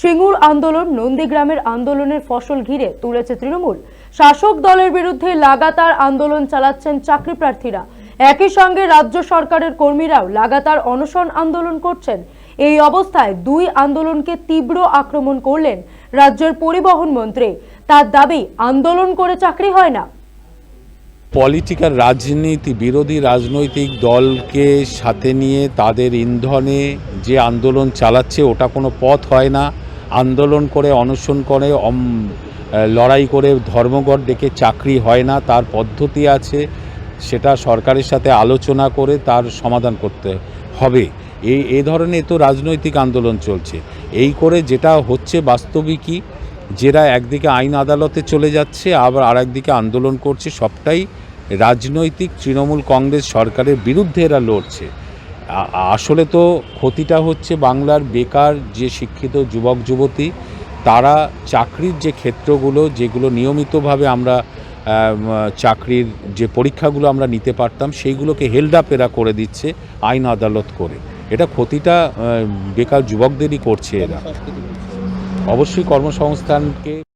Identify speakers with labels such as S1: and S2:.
S1: সিঙ্গুর আন্দোলন নন্দীগ্রামের আন্দোলনের ফসল ঘিরে তুলেছে তৃণমূল। শাসক দলের বিরুদ্ধে লাগাতার আন্দোলন চালাচ্ছেন চাকরি প্রার্থীরা। একই সঙ্গে রাজ্য সরকারের কর্মীরাও লাগাতার অনশন আন্দোলন করছেন। এই অবস্থায় দুই আন্দোলনকে তীব্র আক্রমণ করলেন রাজ্যের পরিবহন মন্ত্রী। তার দাবি, আন্দোলন করে চাকরি হয় না।
S2: পলিটিক্যাল রাজনীতি, বিরোধী রাজনৈতিক দলকে সাথে নিয়ে তাদের ইন্ধনে যে আন্দোলন চালাচ্ছে, ওটা কোনো পথ হয় না। আন্দোলন করে, অনশন করে লড়াই করে ধর্মঘট ডেকে চাকরি হয় না, তার পদ্ধতি আছে, সেটা সরকারের সাথে আলোচনা করে তার সমাধান করতে হবে। এই এ ধরনের তো রাজনৈতিক আন্দোলন চলছে। এই করে যেটা হচ্ছে বাস্তবিকই, যেটা একদিকে আইন আদালতে চলে যাচ্ছে, আবার আর একদিকে আন্দোলন করছে, সবটাই রাজনৈতিক তৃণমূল কংগ্রেস সরকারের বিরুদ্ধে এরা লড়ছে। আসলে তো ক্ষতিটা হচ্ছে বাংলার বেকার যে শিক্ষিত যুবক যুবতী তারা চাকরির যে ক্ষেত্রগুলো যেগুলো নিয়মিতভাবে আমরা চাকরির যে পরীক্ষাগুলো আমরা নিতে পারতাম সেইগুলোকে হেল্ড আপ এরা করে দিচ্ছে আইন আদালত করে। এটা ক্ষতিটা বেকার যুবকদেরই করছে এরা। অবশ্যই কর্মসংস্থানকে